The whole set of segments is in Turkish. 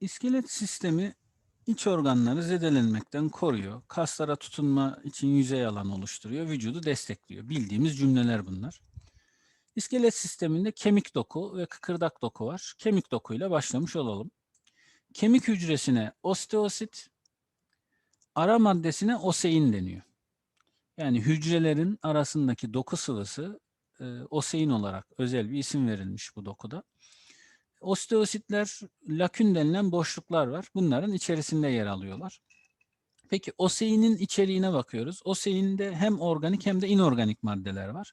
İskelet sistemi iç organları zedelenmekten koruyor. Kaslara tutunma için yüzey alan oluşturuyor. Vücudu destekliyor. Bildiğimiz cümleler bunlar. İskelet sisteminde kemik doku ve kıkırdak doku var. Kemik dokuyla başlamış olalım. Kemik hücresine osteosit, ara maddesine osein deniyor. Yani hücrelerin arasındaki doku sıvısı e, osein olarak özel bir isim verilmiş bu dokuda. Osteositler lakün denilen boşluklar var. Bunların içerisinde yer alıyorlar. Peki oseinin içeriğine bakıyoruz. Oseinde hem organik hem de inorganik maddeler var.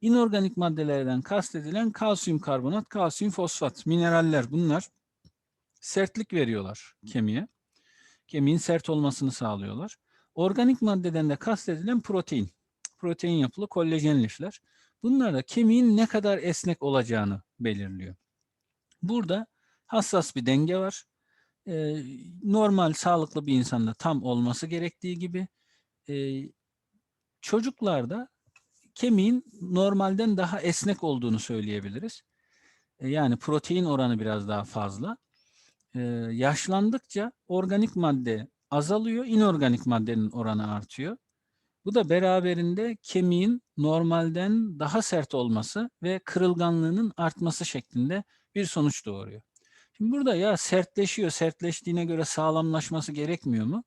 İnorganik maddelerden kastedilen kalsiyum karbonat, kalsiyum fosfat, mineraller bunlar sertlik veriyorlar kemiğe. Kemiğin sert olmasını sağlıyorlar. Organik maddeden de kastedilen protein. Protein yapılı kollajen lifler. Bunlar da kemiğin ne kadar esnek olacağını belirliyor. Burada hassas bir denge var. Ee, normal, sağlıklı bir insanda tam olması gerektiği gibi e, çocuklarda kemiğin normalden daha esnek olduğunu söyleyebiliriz. E, yani protein oranı biraz daha fazla. E, yaşlandıkça organik madde azalıyor, inorganik maddenin oranı artıyor. Bu da beraberinde kemiğin normalden daha sert olması ve kırılganlığının artması şeklinde bir sonuç doğuruyor. Şimdi burada ya sertleşiyor, sertleştiğine göre sağlamlaşması gerekmiyor mu?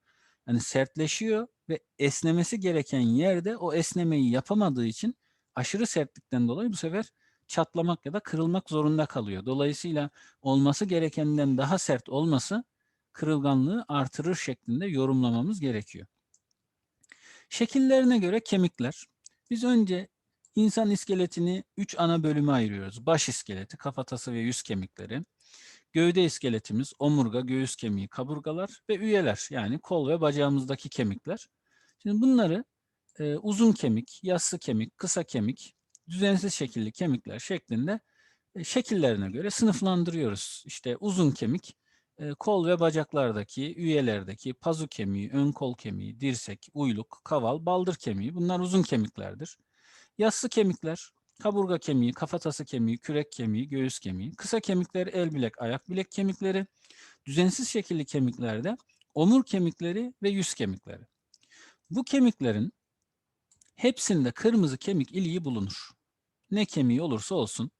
Yani sertleşiyor ve esnemesi gereken yerde o esnemeyi yapamadığı için aşırı sertlikten dolayı bu sefer çatlamak ya da kırılmak zorunda kalıyor. Dolayısıyla olması gerekenden daha sert olması kırılganlığı artırır şeklinde yorumlamamız gerekiyor. Şekillerine göre kemikler. Biz önce insan iskeletini üç ana bölüme ayırıyoruz. Baş iskeleti, kafatası ve yüz kemikleri. Gövde iskeletimiz, omurga, göğüs kemiği, kaburgalar ve üyeler yani kol ve bacağımızdaki kemikler. Şimdi bunları e, uzun kemik, yassı kemik, kısa kemik, düzensiz şekilli kemikler şeklinde e, şekillerine göre sınıflandırıyoruz. İşte uzun kemik, e, kol ve bacaklardaki, üyelerdeki pazu kemiği, ön kol kemiği, dirsek, uyluk, kaval, baldır kemiği bunlar uzun kemiklerdir. Yassı kemikler, kaburga kemiği, kafatası kemiği, kürek kemiği, göğüs kemiği. Kısa kemikler el bilek, ayak bilek kemikleri. Düzensiz şekilli kemiklerde omur kemikleri ve yüz kemikleri. Bu kemiklerin hepsinde kırmızı kemik iliği bulunur. Ne kemiği olursa olsun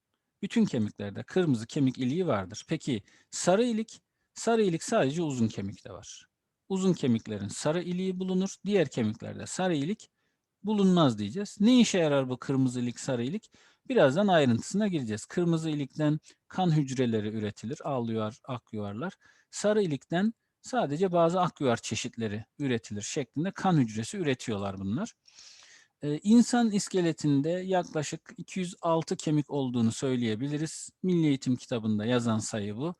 bütün kemiklerde kırmızı kemik iliği vardır. Peki sarı ilik? Sarı ilik sadece uzun kemikte var. Uzun kemiklerin sarı iliği bulunur. Diğer kemiklerde sarı ilik bulunmaz diyeceğiz. Ne işe yarar bu kırmızı ilik, sarı ilik? Birazdan ayrıntısına gireceğiz. Kırmızı ilikten kan hücreleri üretilir, ağlıyor, akyuvarlar. Sarı ilikten sadece bazı akyuvar çeşitleri üretilir şeklinde kan hücresi üretiyorlar bunlar. Ee, insan iskeletinde yaklaşık 206 kemik olduğunu söyleyebiliriz. Milli Eğitim kitabında yazan sayı bu.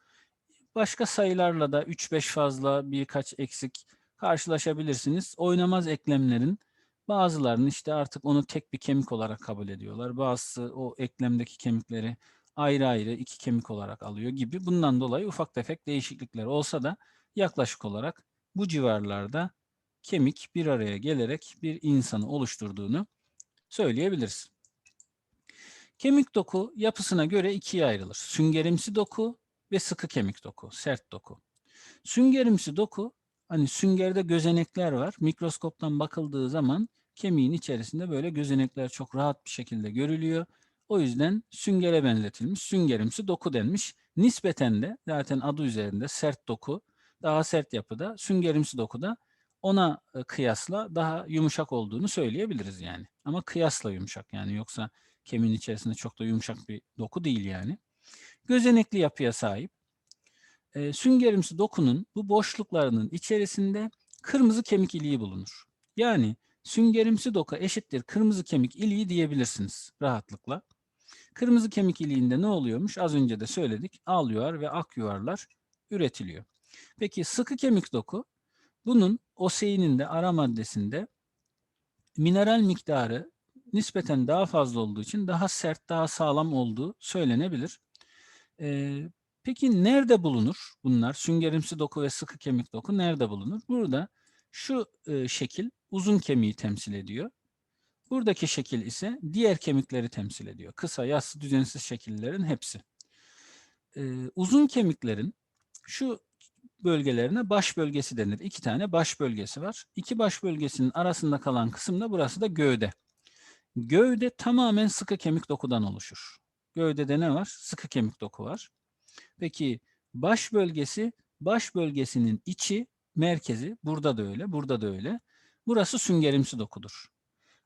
Başka sayılarla da 3-5 fazla birkaç eksik karşılaşabilirsiniz. Oynamaz eklemlerin bazılarının işte artık onu tek bir kemik olarak kabul ediyorlar. Bazısı o eklemdeki kemikleri ayrı ayrı iki kemik olarak alıyor gibi. Bundan dolayı ufak tefek değişiklikler olsa da yaklaşık olarak bu civarlarda kemik bir araya gelerek bir insanı oluşturduğunu söyleyebiliriz. Kemik doku yapısına göre ikiye ayrılır. Süngerimsi doku ve sıkı kemik doku, sert doku. Süngerimsi doku hani süngerde gözenekler var. Mikroskoptan bakıldığı zaman kemiğin içerisinde böyle gözenekler çok rahat bir şekilde görülüyor. O yüzden süngere benzetilmiş, süngerimsi doku denmiş. Nispeten de zaten adı üzerinde sert doku, daha sert yapıda, süngerimsi dokuda ona e, kıyasla daha yumuşak olduğunu söyleyebiliriz yani. Ama kıyasla yumuşak yani yoksa kemiğin içerisinde çok da yumuşak bir doku değil yani. Gözenekli yapıya sahip. E, süngerimsi dokunun bu boşluklarının içerisinde kırmızı kemik iliği bulunur. Yani süngerimsi doku eşittir kırmızı kemik iliği diyebilirsiniz rahatlıkla. Kırmızı kemik iliğinde ne oluyormuş? Az önce de söyledik. Al yuvar ve ak üretiliyor. Peki sıkı kemik doku bunun oseinin de ara maddesinde mineral miktarı nispeten daha fazla olduğu için daha sert, daha sağlam olduğu söylenebilir. Ee, peki nerede bulunur bunlar? Süngerimsi doku ve sıkı kemik doku nerede bulunur? Burada şu e, şekil uzun kemiği temsil ediyor. Buradaki şekil ise diğer kemikleri temsil ediyor. Kısa, yassı, düzensiz şekillerin hepsi. Ee, uzun kemiklerin şu bölgelerine baş bölgesi denir. İki tane baş bölgesi var. İki baş bölgesinin arasında kalan kısım da burası da gövde. Gövde tamamen sıkı kemik dokudan oluşur. Gövdede ne var? Sıkı kemik doku var. Peki baş bölgesi, baş bölgesinin içi, merkezi, burada da öyle, burada da öyle. Burası süngerimsi dokudur.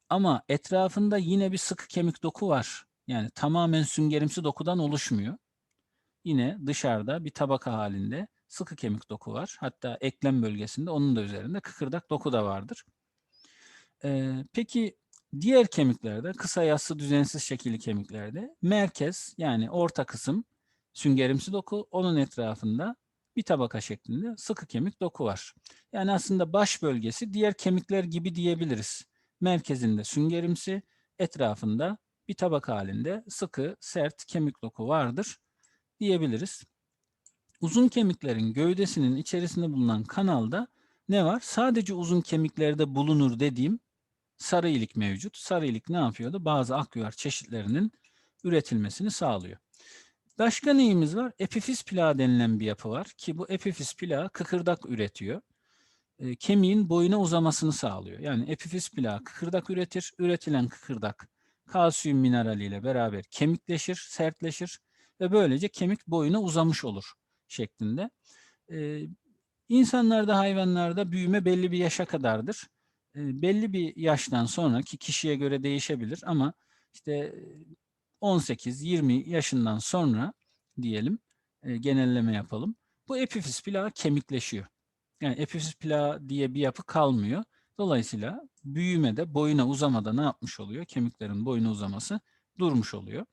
Ama etrafında yine bir sıkı kemik doku var. Yani tamamen süngerimsi dokudan oluşmuyor. Yine dışarıda bir tabaka halinde sıkı kemik doku var. Hatta eklem bölgesinde onun da üzerinde kıkırdak doku da vardır. Ee, peki diğer kemiklerde, kısa yassı düzensiz şekilli kemiklerde merkez yani orta kısım süngerimsi doku, onun etrafında bir tabaka şeklinde sıkı kemik doku var. Yani aslında baş bölgesi diğer kemikler gibi diyebiliriz. Merkezinde süngerimsi, etrafında bir tabaka halinde sıkı, sert kemik doku vardır diyebiliriz. Uzun kemiklerin gövdesinin içerisinde bulunan kanalda ne var? Sadece uzun kemiklerde bulunur dediğim sarı ilik mevcut. Sarı ilik ne yapıyordu? Bazı akyuvar çeşitlerinin üretilmesini sağlıyor. Başka neyimiz var? Epifiz plağı denilen bir yapı var ki bu epifiz plağı kıkırdak üretiyor. E, kemiğin boyuna uzamasını sağlıyor. Yani epifiz plağı kıkırdak üretir. Üretilen kıkırdak kalsiyum mineraliyle beraber kemikleşir, sertleşir ve böylece kemik boyuna uzamış olur şeklinde. E, insanlarda, hayvanlarda büyüme belli bir yaşa kadardır. E, belli bir yaştan sonra ki kişiye göre değişebilir ama işte 18-20 yaşından sonra diyelim e, genelleme yapalım. Bu epifiz plağı kemikleşiyor. Yani epifiz plağı diye bir yapı kalmıyor. Dolayısıyla büyümede, boyuna uzamada ne yapmış oluyor? Kemiklerin boyuna uzaması durmuş oluyor.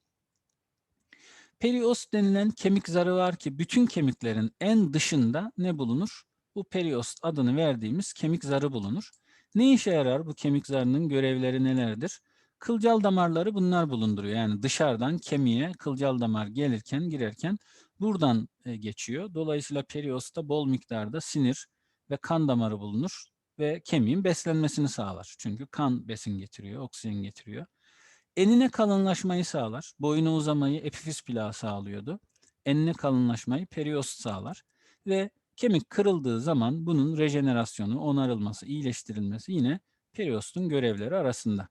Periost denilen kemik zarı var ki bütün kemiklerin en dışında ne bulunur? Bu periost adını verdiğimiz kemik zarı bulunur. Ne işe yarar bu kemik zarının görevleri nelerdir? Kılcal damarları bunlar bulunduruyor. Yani dışarıdan kemiğe kılcal damar gelirken girerken buradan e, geçiyor. Dolayısıyla periosta bol miktarda sinir ve kan damarı bulunur ve kemiğin beslenmesini sağlar. Çünkü kan besin getiriyor, oksijen getiriyor. Enine kalınlaşmayı sağlar. Boyuna uzamayı epifiz plağı sağlıyordu. Enine kalınlaşmayı periost sağlar. Ve kemik kırıldığı zaman bunun rejenerasyonu, onarılması, iyileştirilmesi yine periostun görevleri arasında.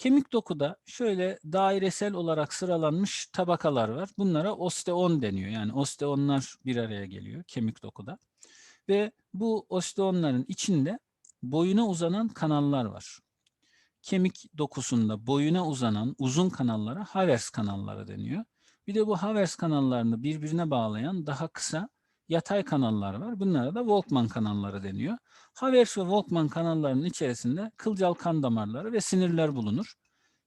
Kemik dokuda şöyle dairesel olarak sıralanmış tabakalar var. Bunlara osteon deniyor. Yani osteonlar bir araya geliyor kemik dokuda. Ve bu osteonların içinde boyuna uzanan kanallar var. Kemik dokusunda boyuna uzanan uzun kanallara Havers kanalları deniyor. Bir de bu Havers kanallarını birbirine bağlayan daha kısa yatay kanallar var. Bunlara da Volkmann kanalları deniyor. Havers ve Volkmann kanallarının içerisinde kılcal kan damarları ve sinirler bulunur.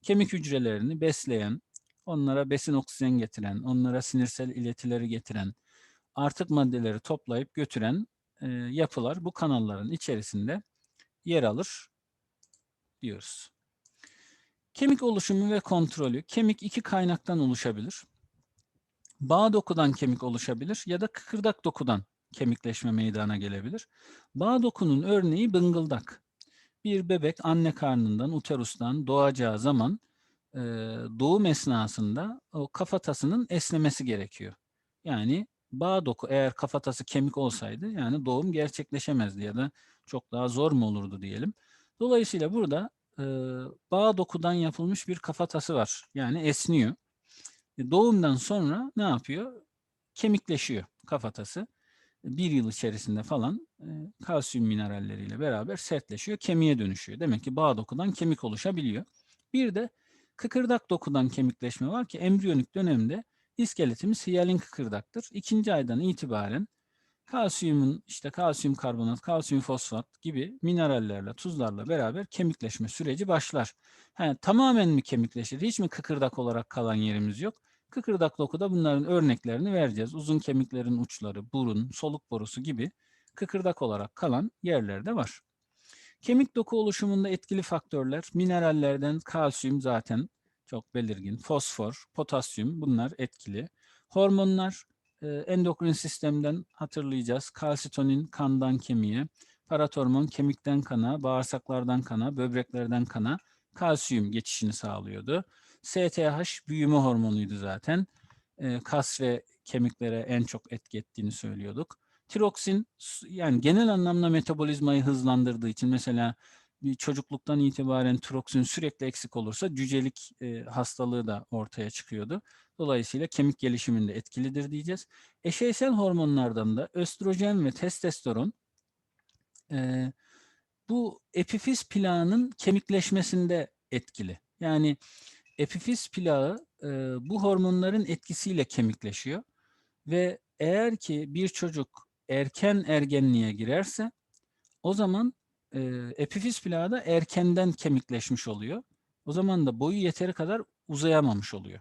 Kemik hücrelerini besleyen, onlara besin oksijen getiren, onlara sinirsel iletileri getiren, artık maddeleri toplayıp götüren e, yapılar bu kanalların içerisinde yer alır diyoruz. Kemik oluşumu ve kontrolü. Kemik iki kaynaktan oluşabilir. Bağ dokudan kemik oluşabilir ya da kıkırdak dokudan kemikleşme meydana gelebilir. Bağ dokunun örneği bıngıldak. Bir bebek anne karnından, uterustan doğacağı zaman e, doğum esnasında o kafatasının esnemesi gerekiyor. Yani bağ doku eğer kafatası kemik olsaydı yani doğum gerçekleşemezdi ya da çok daha zor mu olurdu diyelim. Dolayısıyla burada e, bağ dokudan yapılmış bir kafatası var. Yani esniyor. E, doğumdan sonra ne yapıyor? Kemikleşiyor kafatası. Bir yıl içerisinde falan e, kalsiyum mineralleriyle beraber sertleşiyor, kemiğe dönüşüyor. Demek ki bağ dokudan kemik oluşabiliyor. Bir de kıkırdak dokudan kemikleşme var ki embriyonik dönemde iskeletimiz hiyalin kıkırdaktır. İkinci aydan itibaren kalsiyumun işte kalsiyum karbonat, kalsiyum fosfat gibi minerallerle, tuzlarla beraber kemikleşme süreci başlar. He, tamamen mi kemikleşir? Hiç mi kıkırdak olarak kalan yerimiz yok? Kıkırdak dokuda bunların örneklerini vereceğiz. Uzun kemiklerin uçları, burun, soluk borusu gibi kıkırdak olarak kalan yerler de var. Kemik doku oluşumunda etkili faktörler, minerallerden kalsiyum zaten çok belirgin, fosfor, potasyum bunlar etkili. Hormonlar, e, endokrin sistemden hatırlayacağız. Kalsitonin kandan kemiğe, paratormon kemikten kana, bağırsaklardan kana, böbreklerden kana kalsiyum geçişini sağlıyordu. STH büyüme hormonuydu zaten. E, kas ve kemiklere en çok etki ettiğini söylüyorduk. Tiroksin yani genel anlamda metabolizmayı hızlandırdığı için mesela bir çocukluktan itibaren tiroksin sürekli eksik olursa cücelik e, hastalığı da ortaya çıkıyordu. Dolayısıyla kemik gelişiminde etkilidir diyeceğiz. Eşeysel hormonlardan da östrojen ve testosteron e, bu epifiz plağının kemikleşmesinde etkili. Yani epifiz plağı e, bu hormonların etkisiyle kemikleşiyor ve eğer ki bir çocuk erken ergenliğe girerse o zaman e, epifiz plağı da erkenden kemikleşmiş oluyor. O zaman da boyu yeteri kadar uzayamamış oluyor.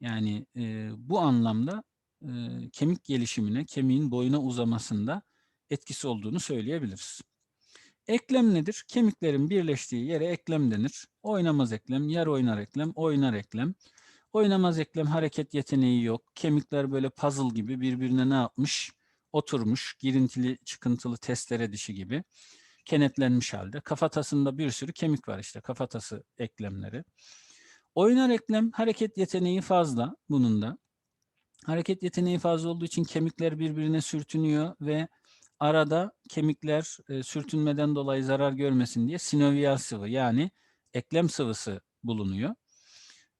Yani e, bu anlamda e, kemik gelişimine, kemiğin boyuna uzamasında etkisi olduğunu söyleyebiliriz. Eklem nedir? Kemiklerin birleştiği yere eklem denir. Oynamaz eklem, yer oynar eklem, oynar eklem. Oynamaz eklem hareket yeteneği yok. Kemikler böyle puzzle gibi birbirine ne yapmış? Oturmuş, girintili çıkıntılı testere dişi gibi kenetlenmiş halde. Kafatasında bir sürü kemik var işte kafatası eklemleri. Oynar eklem hareket yeteneği fazla bunun da. Hareket yeteneği fazla olduğu için kemikler birbirine sürtünüyor ve arada kemikler e, sürtünmeden dolayı zarar görmesin diye sinoviyal sıvı yani eklem sıvısı bulunuyor.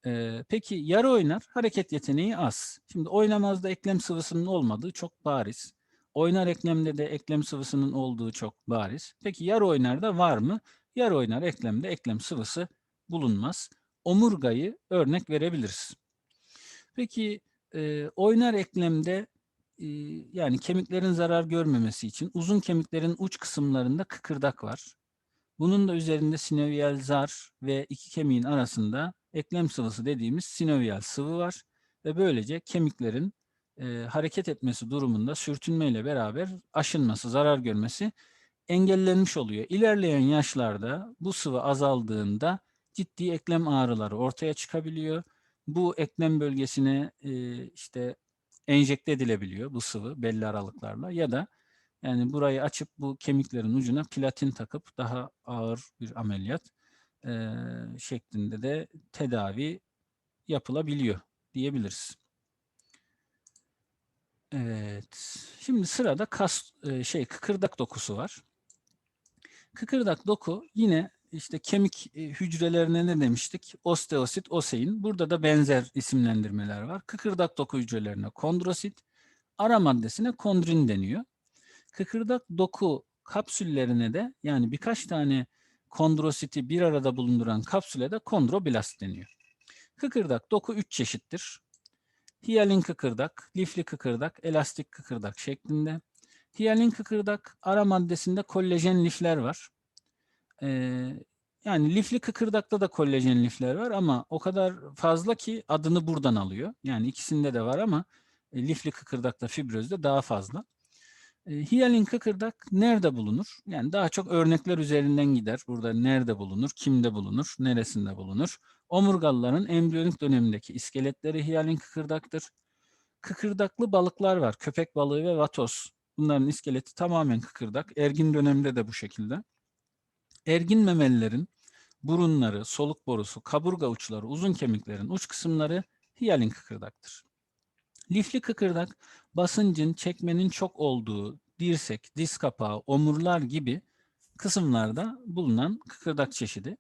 E, peki yarı oynar hareket yeteneği az. Şimdi oynamazda eklem sıvısının olmadığı çok bariz. Oynar eklemde de eklem sıvısının olduğu çok bariz. Peki yarı oynarda var mı? Yarı oynar eklemde eklem sıvısı bulunmaz. Omurgayı örnek verebiliriz. Peki e, oynar eklemde e, yani kemiklerin zarar görmemesi için uzun kemiklerin uç kısımlarında kıkırdak var. Bunun da üzerinde sinoviyal zar ve iki kemiğin arasında eklem sıvısı dediğimiz sinoviyal sıvı var ve böylece kemiklerin e, hareket etmesi durumunda sürtünmeyle beraber aşınması, zarar görmesi engellenmiş oluyor. İlerleyen yaşlarda bu sıvı azaldığında ciddi eklem ağrıları ortaya çıkabiliyor. Bu eklem bölgesine e, işte enjekte edilebiliyor bu sıvı belli aralıklarla ya da yani burayı açıp bu kemiklerin ucuna platin takıp daha ağır bir ameliyat e, şeklinde de tedavi yapılabiliyor diyebiliriz. Evet. Şimdi sırada kas e, şey kıkırdak dokusu var. Kıkırdak doku yine işte kemik e, hücrelerine ne demiştik? Osteosit, osein. Burada da benzer isimlendirmeler var. Kıkırdak doku hücrelerine kondrosit, ara maddesine kondrin deniyor. Kıkırdak doku kapsüllerine de yani birkaç tane kondrositi bir arada bulunduran kapsüle de kondroblast deniyor. Kıkırdak doku üç çeşittir. Hiyalin kıkırdak, lifli kıkırdak, elastik kıkırdak şeklinde. Hiyalin kıkırdak ara maddesinde kollajen lifler var. Ee, yani lifli kıkırdakta da kollajen lifler var ama o kadar fazla ki adını buradan alıyor. Yani ikisinde de var ama e, lifli kıkırdakta fibrozda daha fazla. E, hiyalin kıkırdak nerede bulunur? Yani daha çok örnekler üzerinden gider. Burada nerede bulunur, kimde bulunur, neresinde bulunur? Omurgalıların embriyonik dönemindeki iskeletleri hiyalin kıkırdaktır. Kıkırdaklı balıklar var. Köpek balığı ve vatoz. Bunların iskeleti tamamen kıkırdak. Ergin dönemde de bu şekilde. Ergin memelilerin burunları, soluk borusu, kaburga uçları, uzun kemiklerin uç kısımları hiyalin kıkırdaktır. Lifli kıkırdak basıncın, çekmenin çok olduğu dirsek, diz kapağı, omurlar gibi kısımlarda bulunan kıkırdak çeşidi.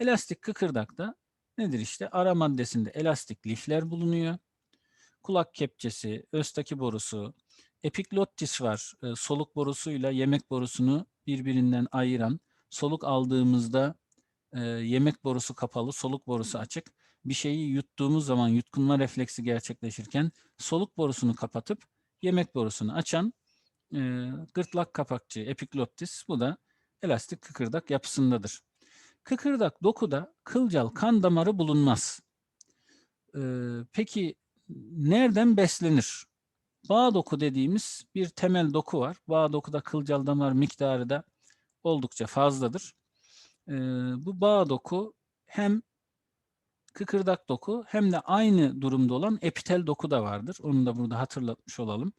Elastik kıkırdakta nedir işte? Ara maddesinde elastik lifler bulunuyor. Kulak kepçesi, östaki borusu, epiglottis var. E, soluk borusuyla yemek borusunu birbirinden ayıran, soluk aldığımızda e, yemek borusu kapalı, soluk borusu açık. Bir şeyi yuttuğumuz zaman yutkunma refleksi gerçekleşirken soluk borusunu kapatıp yemek borusunu açan e, gırtlak kapakçı epiglottis bu da elastik kıkırdak yapısındadır. Kıkırdak dokuda kılcal kan damarı bulunmaz. E, peki nereden beslenir? Bağ doku dediğimiz bir temel doku var. Bağ dokuda kılcal damar miktarı da oldukça fazladır. E, bu bağ doku hem kıkırdak doku hem de aynı durumda olan epitel doku da vardır. Onu da burada hatırlatmış olalım.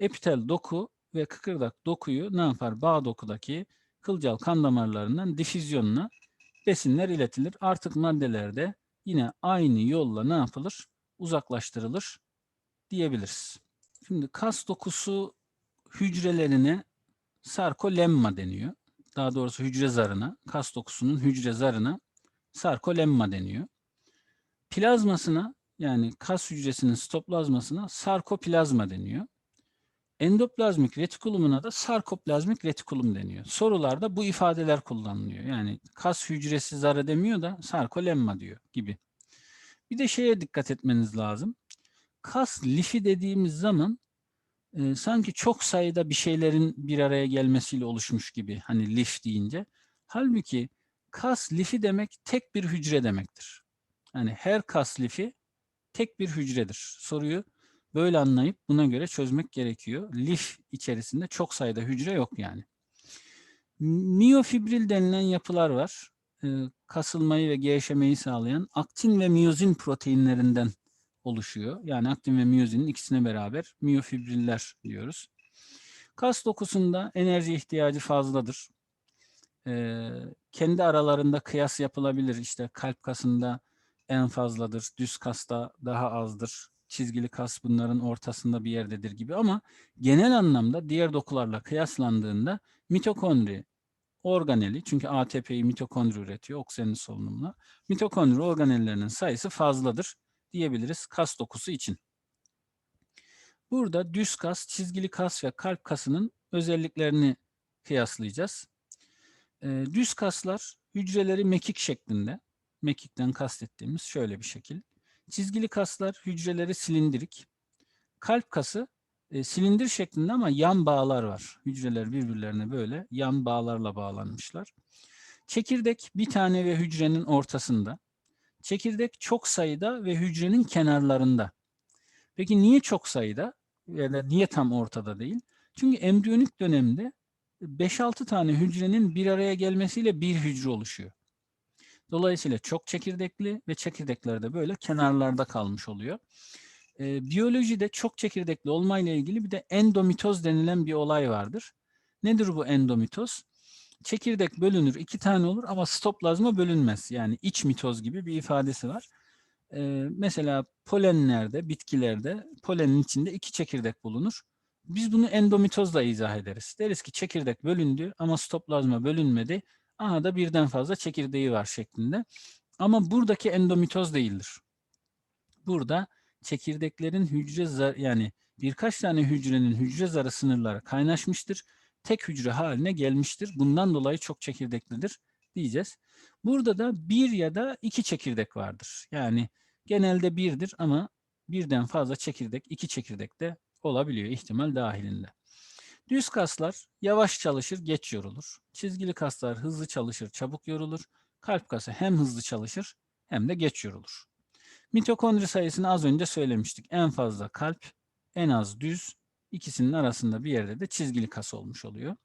Epitel doku ve kıkırdak dokuyu ne yapar? Bağ dokudaki kılcal kan damarlarından difüzyonuna besinler iletilir. Artık maddelerde yine aynı yolla ne yapılır? Uzaklaştırılır diyebiliriz. Şimdi kas dokusu hücrelerine sarkolemma deniyor. Daha doğrusu hücre zarına, kas dokusunun hücre zarına sarkolemma deniyor. Plazmasına yani kas hücresinin sitoplazmasına sarkoplazma deniyor. Endoplazmik retikulumuna da sarkoplazmik retikulum deniyor. Sorularda bu ifadeler kullanılıyor. Yani kas hücresi zarı demiyor da sarkolemma diyor gibi. Bir de şeye dikkat etmeniz lazım. Kas lifi dediğimiz zaman e, sanki çok sayıda bir şeylerin bir araya gelmesiyle oluşmuş gibi hani lif deyince. Halbuki kas lifi demek tek bir hücre demektir. Yani her kas lifi tek bir hücredir. Soruyu böyle anlayıp buna göre çözmek gerekiyor. Lif içerisinde çok sayıda hücre yok yani. Miyofibril denilen yapılar var. Kasılmayı ve gevşemeyi sağlayan aktin ve miyozin proteinlerinden oluşuyor. Yani aktin ve miyozinin ikisine beraber miyofibriller diyoruz. Kas dokusunda enerji ihtiyacı fazladır. Ee, kendi aralarında kıyas yapılabilir. İşte kalp kasında en fazladır, düz kasta daha azdır, çizgili kas bunların ortasında bir yerdedir gibi ama genel anlamda diğer dokularla kıyaslandığında mitokondri organeli çünkü ATP'yi mitokondri üretiyor oksijenin solunumla. Mitokondri organellerinin sayısı fazladır diyebiliriz kas dokusu için. Burada düz kas, çizgili kas ve kalp kasının özelliklerini kıyaslayacağız. Ee, düz kaslar hücreleri mekik şeklinde. Mekikten kastettiğimiz şöyle bir şekil. Çizgili kaslar hücreleri silindirik. Kalp kası e, silindir şeklinde ama yan bağlar var. Hücreler birbirlerine böyle yan bağlarla bağlanmışlar. Çekirdek bir tane ve hücrenin ortasında. Çekirdek çok sayıda ve hücrenin kenarlarında. Peki niye çok sayıda? Ya da niye tam ortada değil? Çünkü embriyonik dönemde 5-6 tane hücrenin bir araya gelmesiyle bir hücre oluşuyor. Dolayısıyla çok çekirdekli ve çekirdekler de böyle kenarlarda kalmış oluyor. Ee, biyolojide çok çekirdekli olmayla ilgili bir de endomitoz denilen bir olay vardır. Nedir bu endomitoz? Çekirdek bölünür, iki tane olur ama sitoplazma bölünmez. Yani iç mitoz gibi bir ifadesi var. Ee, mesela polenlerde, bitkilerde polenin içinde iki çekirdek bulunur. Biz bunu endomitozla izah ederiz. Deriz ki çekirdek bölündü ama sitoplazma bölünmedi. Aha da birden fazla çekirdeği var şeklinde. Ama buradaki endomitoz değildir. Burada çekirdeklerin hücre zar yani birkaç tane hücrenin hücre zarı sınırları kaynaşmıştır. Tek hücre haline gelmiştir. Bundan dolayı çok çekirdeklidir diyeceğiz. Burada da bir ya da iki çekirdek vardır. Yani genelde birdir ama birden fazla çekirdek, iki çekirdek de olabiliyor ihtimal dahilinde. Düz kaslar yavaş çalışır, geç yorulur. Çizgili kaslar hızlı çalışır, çabuk yorulur. Kalp kası hem hızlı çalışır hem de geç yorulur. Mitokondri sayısını az önce söylemiştik. En fazla kalp, en az düz, ikisinin arasında bir yerde de çizgili kas olmuş oluyor.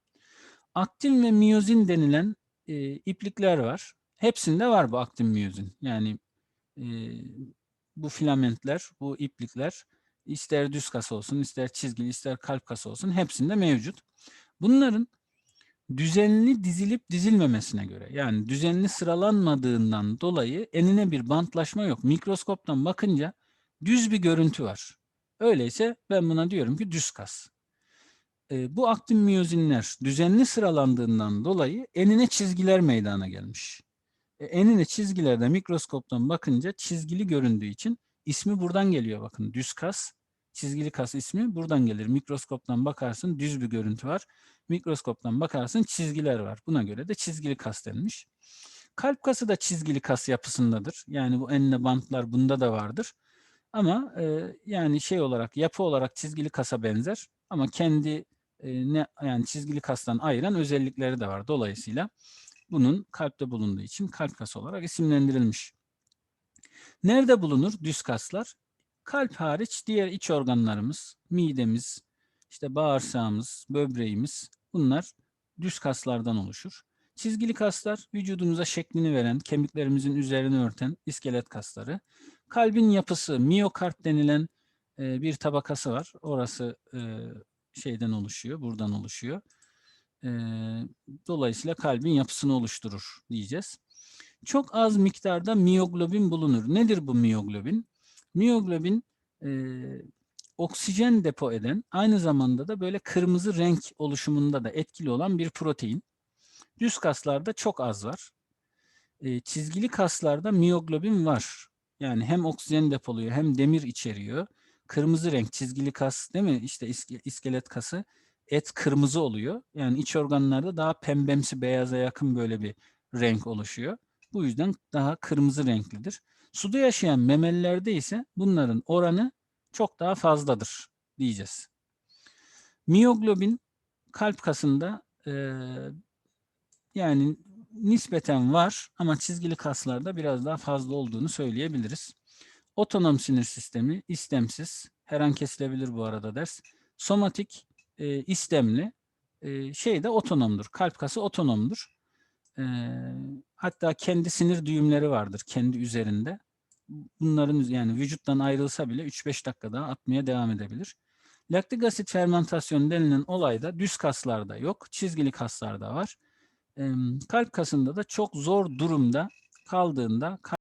Aktin ve miyozin denilen e, iplikler var. Hepsinde var bu aktin miyozin. Yani e, bu filamentler, bu iplikler ister düz kas olsun, ister çizgili, ister kalp kası olsun hepsinde mevcut. Bunların düzenli dizilip dizilmemesine göre yani düzenli sıralanmadığından dolayı enine bir bantlaşma yok. Mikroskoptan bakınca düz bir görüntü var. Öyleyse ben buna diyorum ki düz kas. E, bu aktin miyozinler düzenli sıralandığından dolayı enine çizgiler meydana gelmiş. E, enine çizgilerde mikroskoptan bakınca çizgili göründüğü için ismi buradan geliyor bakın düz kas. Çizgili kas ismi buradan gelir. Mikroskoptan bakarsın düz bir görüntü var. Mikroskoptan bakarsın çizgiler var. Buna göre de çizgili kas denmiş. Kalp kası da çizgili kas yapısındadır. Yani bu enine bantlar bunda da vardır. Ama e, yani şey olarak yapı olarak çizgili kasa benzer ama kendi e, ne yani çizgili kastan ayıran özellikleri de var. Dolayısıyla bunun kalpte bulunduğu için kalp kası olarak isimlendirilmiş. Nerede bulunur düz kaslar? Kalp hariç diğer iç organlarımız, midemiz, işte bağırsağımız, böbreğimiz bunlar düz kaslardan oluşur. Çizgili kaslar vücudumuza şeklini veren, kemiklerimizin üzerini örten iskelet kasları. Kalbin yapısı miyokard denilen e, bir tabakası var. Orası e, şeyden oluşuyor, buradan oluşuyor. E, dolayısıyla kalbin yapısını oluşturur diyeceğiz. Çok az miktarda miyoglobin bulunur. Nedir bu miyoglobin? Miyoglobin e, oksijen depo eden aynı zamanda da böyle kırmızı renk oluşumunda da etkili olan bir protein. Düz kaslarda çok az var. E, çizgili kaslarda miyoglobin var. Yani hem oksijen depoluyor hem demir içeriyor. Kırmızı renk çizgili kas değil mi? İşte iske- iskelet kası et kırmızı oluyor. Yani iç organlarda daha pembemsi beyaza yakın böyle bir renk oluşuyor. Bu yüzden daha kırmızı renklidir. Suda yaşayan memelilerde ise bunların oranı çok daha fazladır diyeceğiz. Miyoglobin kalp kasında eee, yani nispeten var ama çizgili kaslarda biraz daha fazla olduğunu söyleyebiliriz. Otonom sinir sistemi istemsiz, her an kesilebilir bu arada ders. Somatik e, istemli, e, şey de otonomdur. Kalp kası otonomdur. E, hatta kendi sinir düğümleri vardır kendi üzerinde. Bunların yani vücuttan ayrılsa bile 3-5 dakika daha atmaya devam edebilir. Laktik asit fermentasyonu denilen olay da düz kaslarda yok, çizgili kaslarda var. Kalp kasında da çok zor durumda kaldığında